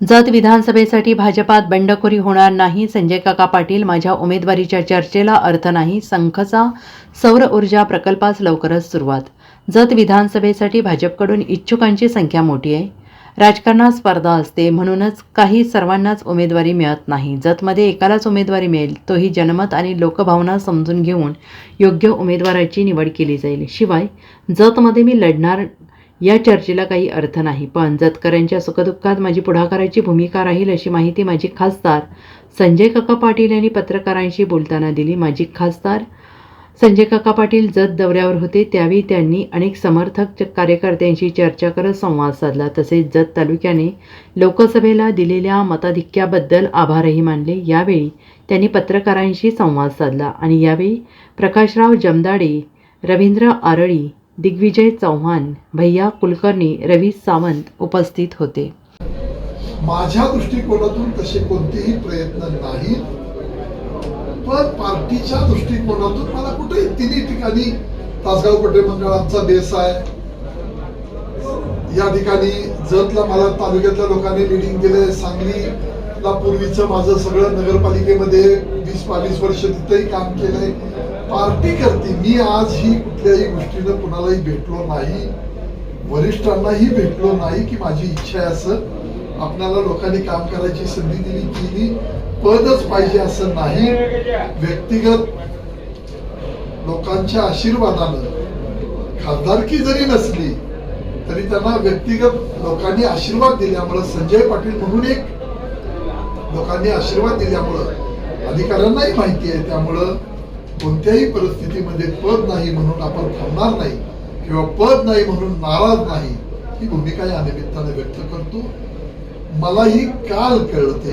जत विधानसभेसाठी भाजपात बंडखोरी होणार नाही. संजय काका पाटील माझ्या उमेदवारीच्या चर्चेला अर्थ नाही. संखचा सौर ऊर्जा प्रकल्पास लवकरच सुरुवात. जत विधानसभेसाठी भाजपकडून इच्छुकांची संख्या मोठी आहे. राजकारणात स्पर्धा असते. म्हणूनच काही सर्वांनाच उमेदवारी मिळत नाही. जतमध्ये एकालाच उमेदवारी मिळेल. तोही जनमत आणि लोकभावना समजून घेऊन योग्य उमेदवाराची निवड केली जाईल. शिवाय जतमध्ये मी लढणार या चर्चेला काही अर्थ नाही पण जतकरांच्या सुखदुःखात माझी पुढाकाराची भूमिका राहील अशी माहिती माझी खासदार संजय काका पाटील यांनी पत्रकारांशी बोलताना दिली. माझी खासदार संजय काका पाटील जत दौऱ्यावर होते त्यावेळी त्यांनी अनेक समर्थक कार्यकर्त्यांशी चर्चा करत संवाद साधला. तसेच जत तालुक्याने लोकसभेला दिलेल्या मताधिक्याबद्दल आभारही मानले. यावेळी त्यांनी पत्रकारांशी संवाद साधला आणि यावेळी प्रकाशराव जमदाडे रवींद्र आरळी दिग्विजय चव्हाण भैया कुलकर्णी रवी सावंत उपस्थित होते. माझ्या दृष्टिकोनातून तसे कोणतेही प्रयत्न नाहीत. पण पार्टीच्या दृष्टिकोनातून मला कुठेही तिन्ही ठिकाणी तासगाव पटेल मंडळांचा बेस आहे. या ठिकाणी जतला मला तालुक्यातल्या लोकांनी लिडिंग दिले सांगली पूर्वीचं माझं सगळं नगरपालिकेमध्ये वीस बावीस वर्ष तिथेही काम केलंय. पार्टी करते. मी आज ही कुठल्याही गोष्टीनं कुणालाही भेटलो नाही. वरिष्ठांनाही भेटलो नाही की माझी इच्छा आहे असं. आपल्याला लोकांनी काम करायची संधी दिली केली. पदच पाहिजे असं नाही. व्यक्तिगत लोकांच्या आशीर्वादानं खासदारकी जरी नसली तरी त्यांना व्यक्तिगत लोकांनी आशीर्वाद दिल्यामुळे संजय पाटील म्हणून एक लोकांनी आशीर्वाद दिल्यामुळं अधिकाऱ्यांनाही माहिती आहे त्यामुळं कोणत्याही परिस्थितीमध्ये पद नाही म्हणून आपण थांबणार नाही किंवा पद नाही म्हणून नाराज नाही ही भूमिका या निमित्ताने व्यक्त करतो. मलाही काल कळते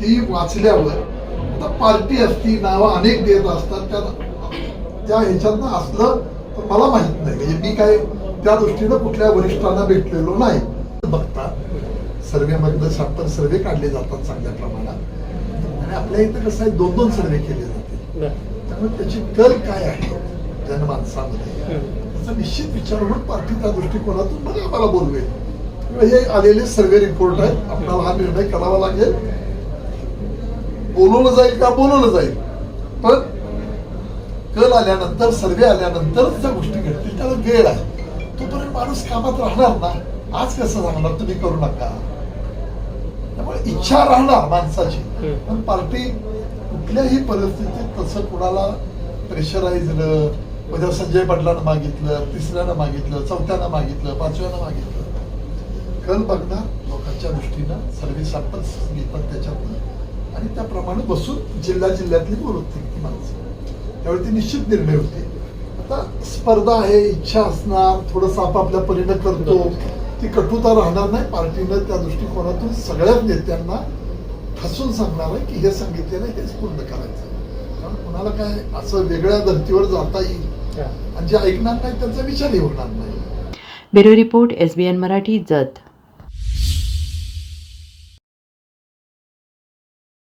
ती वाचल्यावर आता पार्टी असती नावं अनेक देत असतात त्या त्या ह्याच्यातनं असलं तर मला माहीत नाही. म्हणजे मी काय त्या दृष्टीनं कुठल्या वरिष्ठांना भेटलेलो नाही. बघता सर्वे मधनं सॅम्पल सर्वे काढले जातात चांगल्या प्रमाणात. आणि आपल्या इथं कसं आहे दोन दोन सर्वे केले जाते त्यामुळे त्याची कल काय आहे जनमानसामध्ये? त्याचा निश्चित विचार होऊन पार्टी त्या दृष्टिकोनातून मग आम्हाला बोलवेल. हे आलेले सर्वे रिपोर्ट आहेत आपल्याला हा निर्णय करावा लागेल. बोलवलं जाईल का? बोलवलं जाईल. पण कल आल्यानंतर सर्वे आल्यानंतर त्या गोष्टी घडतील त्याला वेळ आहे. तोपर्यंत माणूस कामात राहणार ना. आज कसं सांगणार तुम्ही करू नका. इच्छा राहणार माणसाची. पण पार्टी कुठल्याही परिस्थितीत तसं कुणाला प्रेशराईज उद्या संजय पाटलानं मागितलं तिसऱ्यानं मागितलं चौथ्यानं मागितलं पाचव्यानं मागितलं. कल बघणार लोकांच्या दृष्टीनं सर्व्हिस सॅम्पल्स घेतात त्याच्यातनं आणि त्याप्रमाणे बसून जिल्हा जिल्ह्यातली बोलवतील ती माणसं. त्यावेळी ती निश्चित निर्णय होते. आता स्पर्धा आहे इच्छा असणार थोडंसं आपापल्या परीनं करतो. ती कटुता राहणार नाही. पार्टीनं त्या दृष्टिकोनातून सगळ्याच नेत्यांना ठसून सांगणार आहे की हे सांगितलेलं हेच पूर्ण करायचं. कारण कुणाला काय असं वेगळ्या धर्तीवर जाता येईल आणि जे ऐकणार नाही त्यांचा विचारही होणार नाही. Bureau report S B N Marathi Jath.